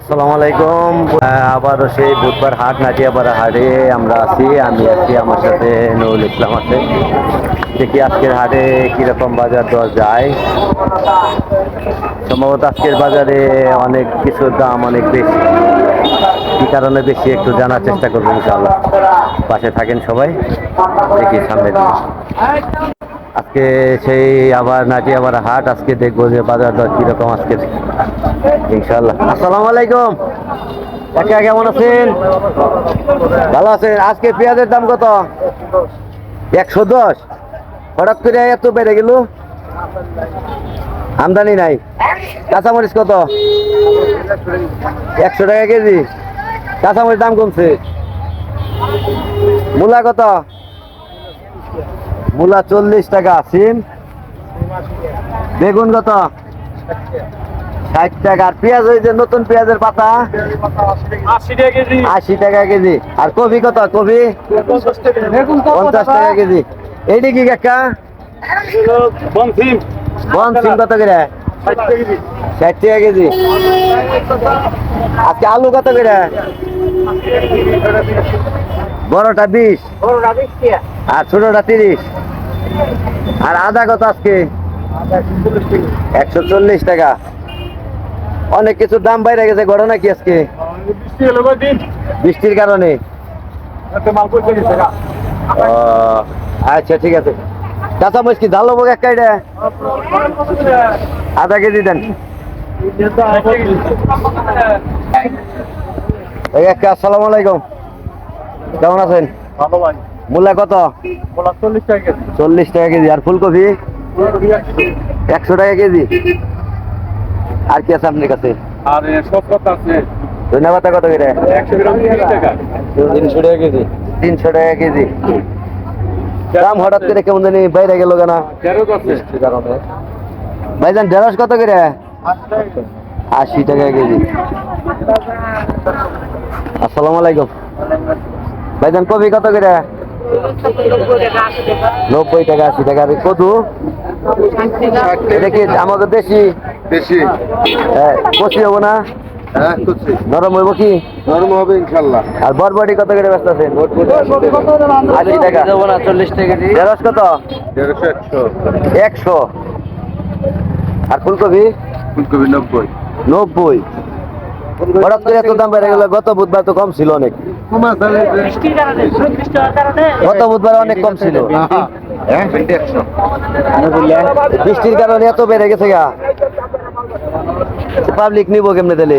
আসসালামু আলাইকুম। আবারও সেই বুধবার হাট নাটিয়াপাড়া হাটে আমরা আছি, আমি আছি, আমার সাথে নুরুল ইসলাম আছে। দেখি আজকের হাটে কীরকম বাজার দর যায়। সম্ভবত আজকের বাজারে অনেক কিছুর দাম অনেক বেশি। কি কারণে বেশি একটু জানার চেষ্টা করব ইনশাআল্লাহ। পাশে থাকেন সবাই। দেখি সামনে আজকে সেই আবার নাটিয়াবার হাট আজকে দেখব যে বাজার দর কীরকম আজকে। ইনশাল্লাহ আসসালামু আলাইকুম। কাকা, কেমন আছেন? ভালো আছেন? আজকে পেঁয়াজের দাম কত? একশো দশ। হঠাৎ করে এত বেড়ে গেল। আমদানি নাই। কাঁচামরিচ কত? একশো টাকা কেজি। কাঁচামরিচ দাম কমছে। মূলা কত? মূলা চল্লিশ টাকা সিম। বেগুন কত? ষাট টাকা। আর পেঁয়াজ ওই যে নতুন পেঁয়াজের পাতা? আশি টাকা কেজি। আর কপি কত? বেগুন পঞ্চাশ টাকা কেজি। এইটি কি কাকা? বন সিম। কত করে? ষাট টাকা কেজি। ষাট টাকা কেজি। আজকে আলু কত করে? বড়টা বিশ। আর ছোটটা তিরিশ। আর আদা কত আজকে? একশো চল্লিশ টাকা। অনেক কিছুর দাম বাইরে গেছে, ঘটনা কি আজকে? বৃষ্টির কারণে। আচ্ছা ঠিক আছে। কাঁচা মরিচ কি জাল হব এক কাইডে? আধা কেজি দেন। আসসালামু আলাইকুম। কেমন আছেন? ভালো ভাই। মূলা কত? চল্লিশ টাকা কেজি। চল্লিশ টাকা কেজি। আর ফুলকপি? একশো টাকা কেজি। আর কি আছে আপনার কাছে? আর আছে। ধন্যবাদ কত করে? তিনশো টাকা কেজি। তিনশো টাকা কেজি। দাম হঠাৎ করে কেমন জানি বাইরে গেল কেনা। ভাইজান ঢেঁড়স কত করে? আশি টাকা কেজি। আশি টাকা কেজি। আসসালামু আলাইকুম। ভাইজান কপি কত করে? নব্বই টাকা আশি টাকা। কদু? এটা কি আমাদের দেশি? বেশি হ্যাঁ, কচি হব না? হ্যাঁ নরম হইব কি? নরম হবে ইনশাল্লাহ। আর বরবটি কত করে ব্যস্ত আছেন? আশি টাকা। চল্লিশ টাকা কত? দেড়শো একশো। একশো। আর ফুলকপি? ফুলকপি নব্বই। নব্বই। গত বুধবার তো কম ছিল অনেক। গত বুধবার অনেক কম ছিল। বৃষ্টির কারণে এত বেড়ে গেছে গা। পাবলিক নিব কেমনে দিলে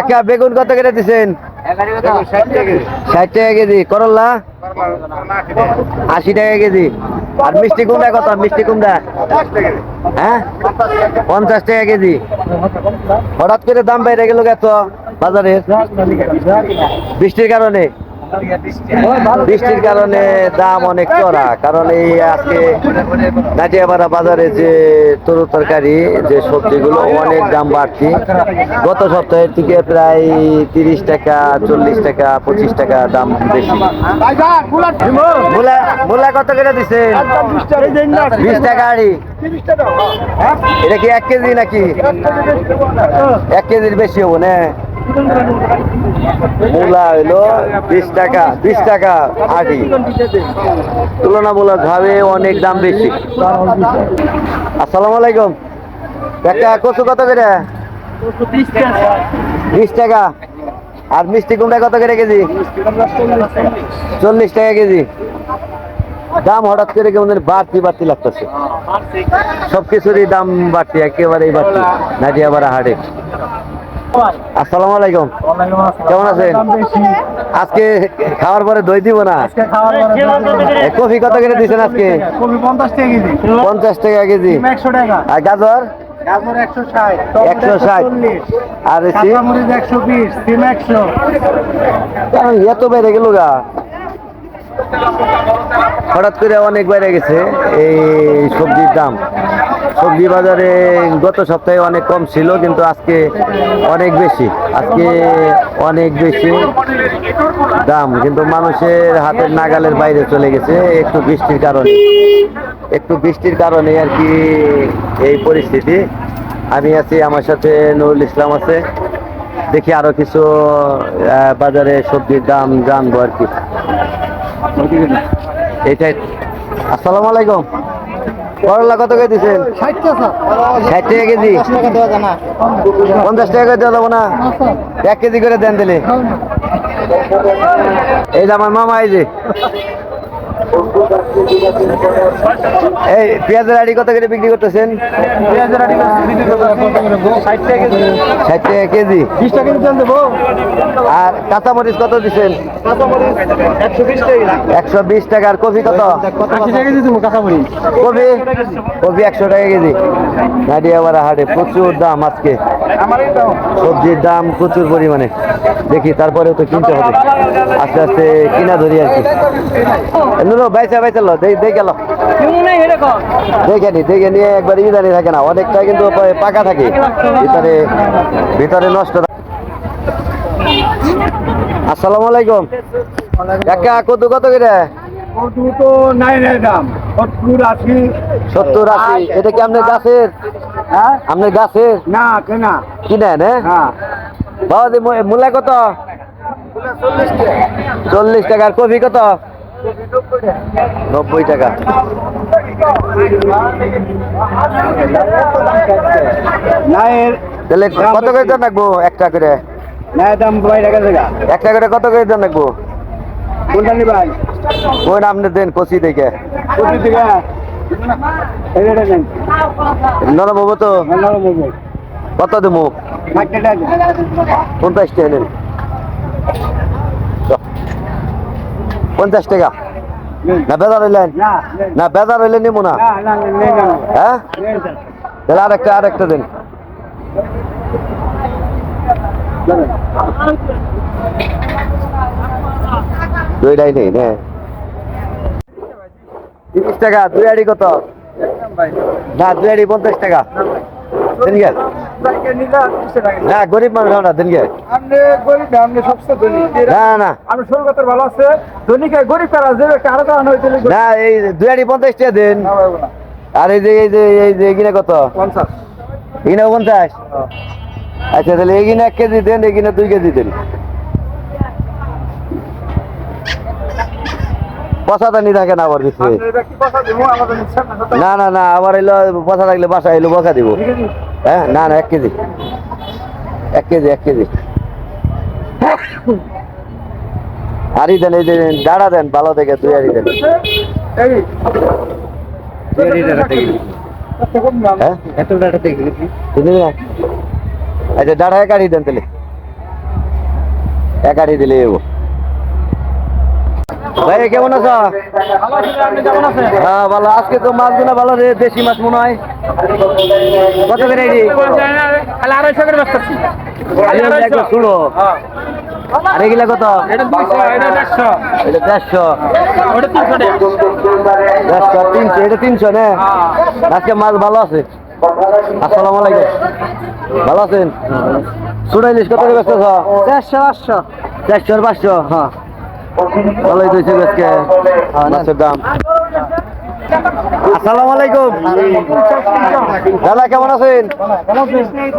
একা বেগুন কত কেটে দিছেন? ষাট টাকা কেজি। আশি টাকা কেজি। মিষ্টি মিষ্টি হ্যাঁ? পঞ্চাশ টাকা কেজি। হঠাৎ করে দাম বাইরে গেল এত বাজারে। বৃষ্টির কারণে। বৃষ্টির কারণে দাম অনেক চড়া। কারণ এই আজকে নাটিয়াপাড়া বাজারে যে তরু তরকারি, যে সবজিগুলো, অনেক দাম বাড়তি। গত সপ্তাহের থেকে প্রায় তিরিশ টাকা, চল্লিশ টাকা, পঁচিশ টাকা দাম বেশি। মূলা মূলা কত করে দিচ্ছেন বিশ টাকা আড়ি। এটা কি এক কেজি নাকি? এক কেজির বেশি হব, না? মূলা হইল বিশ টাকা বিশ টাকা আটি। তুলনামূলক ভাবে অনেক দাম বেশি। আসসালামু আলাইকুম। একটা কচু কত করে? বিশ টাকা। আর মিষ্টি কুমড়া কত করে কেজি? চল্লিশ টাকা কেজি। দাম হঠাৎ করে কেমন বাড়তি বাড়তি লাগতেছে। সবকিছুরই দাম বাড়তি, একেবারেই বাড়তি নাজিয়াবাড়া হাটে। আসসালামু আলাইকুম। কেমন আছেন? আজকে খাওয়ার পরে দই দিব না? কফি কত করে দিচ্ছেন আজকে? পঞ্চাশ টাকা কেজি। আর গাজর? আর এত বেড়ে গেল গা। হঠাৎ করে অনেক বেড়ে গেছে এই সবজির দাম। সবজি বাজারে গত সপ্তাহে অনেক কম ছিল, কিন্তু আজকে অনেক বেশি। আজকে অনেক বেশি দাম, কিন্তু মানুষের হাতের নাগালের বাইরে চলে গেছে, একটু বৃষ্টির কারণে। একটু বৃষ্টির কারণে আর কি এই পরিস্থিতি। আমি আছি, আমার সাথে নুরুল ইসলাম আছে। দেখি আরও কিছু বাজারে সবজির দাম জানব আর কি। এটাই। আসসালামু আলাইকুম। করলা কত করে দিচ্ছেন ষাট টাকা। কেজি? পঞ্চাশ টাকা করে দেওয়া যাব না? এক কেজি করে দেন দিলে এই যে আমার মামা এই যে। এই পেঁয়াজের আড়ি কত করে বিক্রি করতেছেন? ষাট টাকা কেজি। আর কাঁচামরিচ কত দিচ্ছেন একশো বিশ টাকা আর কফি কত? কফি কফি একশো টাকা কেজি। নাডিয়াবাড়া হাটে প্রচুর দাম আজকে। সবজির দাম প্রচুর পরিমাণে। দেখি তারপরেও তো কিনতে হবে। আস্তে আস্তে কিনা ধরি আর কি। বাইসা বাইসা গেল দেখে নি দেখে নিয়ে একবার ইদানি থাকে না অনেকটা কিন্তু পাকা থাকে। ভিতরে ভিতরে নষ্ট। আসসালামু আলাইকুম। কাকা কত কত করে? দুটো নাই নাই দাম সত্তর আশি। সত্তর আশি এটা কি আপনার গাছের? হ্যাঁ? আপনার গাছের? না কেনা। কিনেন হ্যাঁ? বাবা মূলা কত? চল্লিশ টাকার কফি কত? নব্বই টাকা। তাহলে কত করে দেন রাখব একটা করে? দাম একটা করে কত করে দেন রাখব? কোনটা নিবাই কোন আপনি দেন কষি দেখে। এই নরম হব তো? নরম হবে। কত দেবো। পঞ্চাশ টাকা নেন। পঞ্চাশ টাকা। না বেজার হইলেন না বেজার হইলে নেব না। হ্যাঁ? তাহলে আরেকটা আরেকটা দেন। নে। তিরিশ টাকা, দুই আড়ি কত? না, দুই আড়ি পঞ্চাশ টাকা। দেন গে না গরিব মানুষ না দেন গে আপনি গরিব আপনি সবচেয়ে ধনী। না না আমি ভালো আছে। ধনীকে গরিব কারা যে কারণ হয়েছিল না এই দুই আড়ি পঞ্চাশ টাকা দিন। আর এই যে এই যে এই যে এগিনে কত? পঞ্চাশ। এগিনে পঞ্চাশ? আচ্ছা তাহলে এগিনে এক কেজি দেন এগিনে দুই কেজি দেন। পচাদানি থাকে না আবার ভিতরে। কি কথা দেবো? আমাদের নিচ্ছেন না না না আবার এলো পচা থাকলে বাসা এলো বসা দিব। হ্যাঁ না না এক কেজি। এক কেজি এক কেজি। আরি দেন এই যে ডাড়া দেন ভালো দেখে তুই আরি দেন এই দুই আড়ি ডাঁড়া থেকে। কত কম দাম হ্যাঁ এত টাকা দেখি বুঝলি না আচ্ছা ডাড়া এক আড়ি দেন তাহলে এক আড়ি দিলে এগো ভাই কেমন আছো? হ্যাঁ ভালো। আজকে তো মাছগুলো ভালো রে দেশি মাছ মনে হয়। কত করে আড়াইশো করে শুনো আর এগুলা কত? দেড়শো। তিনশো দেড়শো তিনশো এটা তিনশো না? আজকে মাছ ভালো আছে। আসসালামু আলাইকুম। ভালো আছেন? ছোট ইলিশ কত করে চারশো পাঁচশো। চারশো পাঁচশো হ্যাঁ। ভালোই দিয়েছে আজকে মাছের দাম। আসসালামু আলাইকুম। দাদা কেমন আছেন?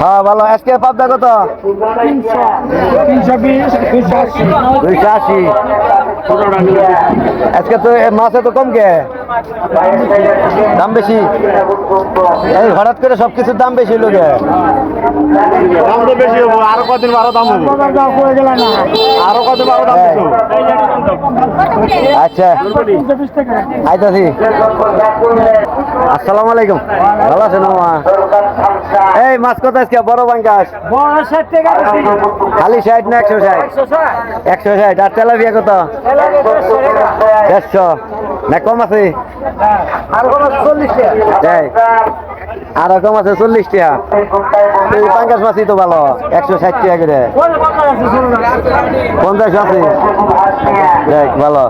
হ্যাঁ ভালো। আজকে পাবদা কত? দুইশো আশি। আজকে তো মাছ মাছে তো কম কে? দাম বেশি। এই হঠাৎ করে সবকিছুর দাম বেশি লোকে দাম তো বেশি হব আরও কদিন আরও দাম হবে। আরও কদিন আরও দাম। আচ্ছা। আইতাছি। আসসালামু আলাইকুম। ভালো আছেন মামা? এই মাছ কত আজকে? বড় ষাট খালি ষাট না একশো ষাট? একশো ষাট। আর তেলাপিয়া কত? দেড়শো। না, কম আছে? আর কম আছে, চল্লিশ টাকা এই মাছই তো ভালো, একশো ষাট টাকা করে। পঞ্চাশ আছে। দেখ, ভালো।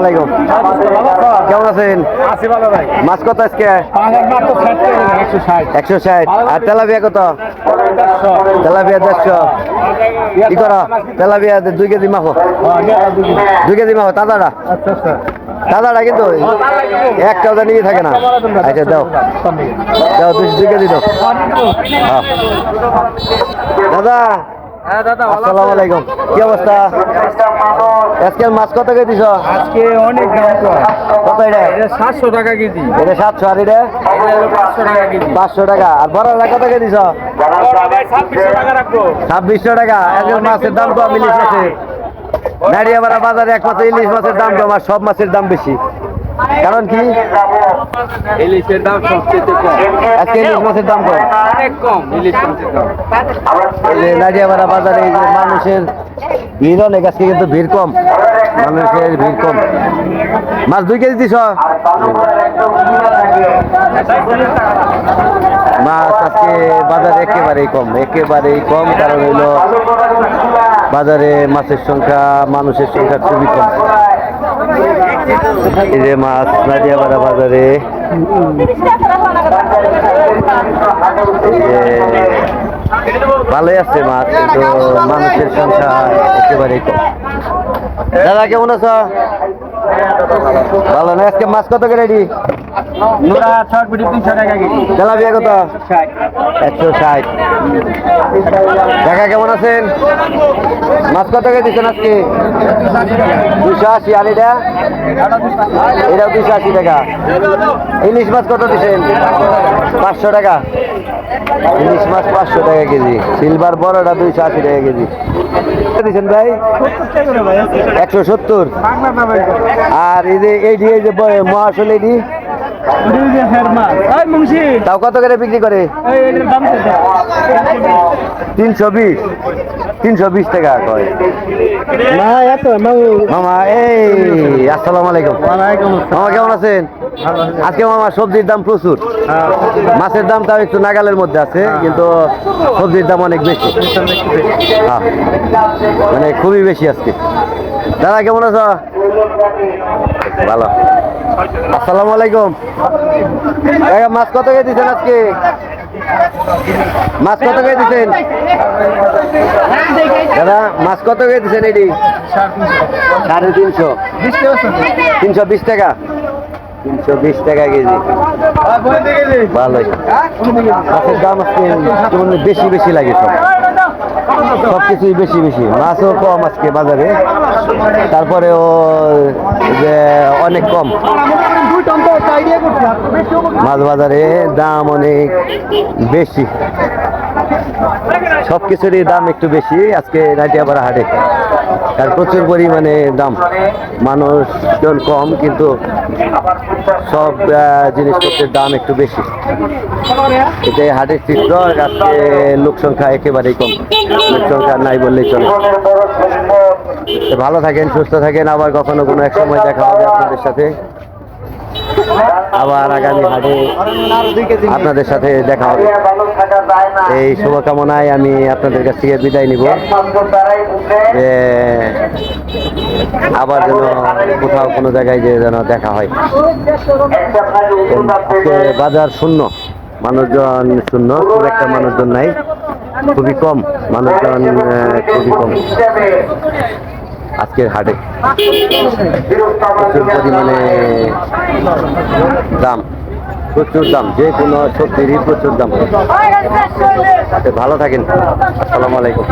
আলাইকুম। কেমন আছেন? মাছ কত আজকে? একশো ষাট। আর তেলাপিয়া কত? তেলাপিয়া দেড়শো। কি করো? তেলাপিয়া দুই কেজি মাখো। দুই কেজি মাখো। তাজাটা? দাদাটা কিন্তু একটাও জানি থাকে না। আচ্ছা দাও। দাও দুই দুই কেজি দাও। হ্যাঁ। দাদা হ্যাঁ দাদা আসসালামু আলাইকুম। কি অবস্থা? আজকে মাছ কত কেজি দিছ আজকে অনেক দাম কম কত এটা? এটা সাতশো টাকা কেজি। এটা আর এটা? টাকা কেজি। পাঁচশো টাকা। আর বড় কত কেজি দিছ ছাব্বিশশো টাকা রাখব। মাছের দাম কম ইলিশ মাছের। নারিয়াপাড়া বাজারে একমাত্র ইলিশ মাছের দাম কম আর সব মাছের দাম বেশি। কারণ কি? ইলিশের দাম সবচেয়ে কম। আজকে ইলিশ মাছের দাম কম। অনেক কম ইলিশ মাছের দাম। বাজারে মানুষের ভিড় অনেক আজকে কিন্তু ভিড় কম। মানুষের ভিড় কম। মাছ দুই কেজি দিছ? মাছ আজকে বাজারে একেবারেই কম একেবারেই কম কারণ হইল বাজারে মাছের সংখ্যা মানুষের সংখ্যা খুবই কম। এই যে মাছ নাদিয়াপাড়া বাজারে। ভালোই আছে মাছ, কিন্তু মানুষের সংখ্যা একেবারেই দাদা, কেমন আছো? ভালো না? আজকে মাছ কত করে নোরা ছট বিটি তিনশো টাকা কেজি। তেলাপিয়া কত? একশো ষাট। দেখা কেমন আছেন? মাছ কত করে আজকে? দুশো আশি এটা এটা দুশো আশি টাকা। ইলিশ মাছ কত দিচ্ছেন পাঁচশো টাকা। ইলিশ মাছ পাঁচশো টাকা কেজি। সিলভার বড়টা দুইশো আশি টাকা কেজি। দিচ্ছেন ভাই? একশো সত্তর। আর এই যে এই যে এই যে ব- মহাশল মুন্সি তাও কত করে বিক্রি করে? তিনশো বিশ। তিনশো বিশ টাকা কয়। মামা এই আসসালামু আলাইকুম। মামা কেমন আছেন? আজকে মামা সবজির দাম প্রচুর। মাছের দাম তাও একটু নাগালের মধ্যে আছে কিন্তু সবজির দাম অনেক বেশি। হ্যাঁ। মানে খুবই বেশি আজকে। দাদা কেমন আছো? ভালো। আসসালামু আলাইকুম। ভাইয়া, মাছ কত কে দিচ্ছেন আজকে? মাছ কত কে দিচ্ছেন দাদা, মাছ কত কে দিচ্ছেন এটি? সাড়ে তিনশো। তিনশো বিশ টাকা। তিনশো বিশ টাকা কেজি। ভালোই। মাছের দাম আজকে বেশি বেশি লাগে সব। সব কিছুই বেশি বেশি। মাছও কম আজকে বাজারে। তারপরেও যে অনেক কম। মাছ বাজারে দাম অনেক বেশি। সব কিছুরই দাম একটু বেশি। আজকে নাটিয়াপাড়া হাটে। আর প্রচুর পরিমাণে দাম। মানুষজন কম, কিন্তু সব জিনিসপত্রের দাম একটু বেশি। এটাই হাটের চিত্র রাত্রে লোক সংখ্যা একেবারেই কম। লোক সংখ্যা নাই বললেই চলে। ভালো থাকেন, সুস্থ থাকেন। আবার কখনো কোনো এক সময় দেখা হবে আপনাদের সাথে। আবার আগামী হাটে আপনাদের সাথে দেখা হবে। এই শুভকামনায় আমি আপনাদের কাছ থেকে বিদায় নিব। যে আবার যেন কোথাও কোনো জায়গায় যে যেন দেখা হয়। বাজার শূন্য, মানুষজন শূন্য, খুব একটা মানুষজন নাই, খুবই কম, মানুষজন খুবই কম। আজকের হাটে। প্রচুর পরিমাণে দাম, প্রচুর দাম, যে কোনো সবজিরই প্রচুর দাম। ভালো থাকেন। আসসালামু আলাইকুম।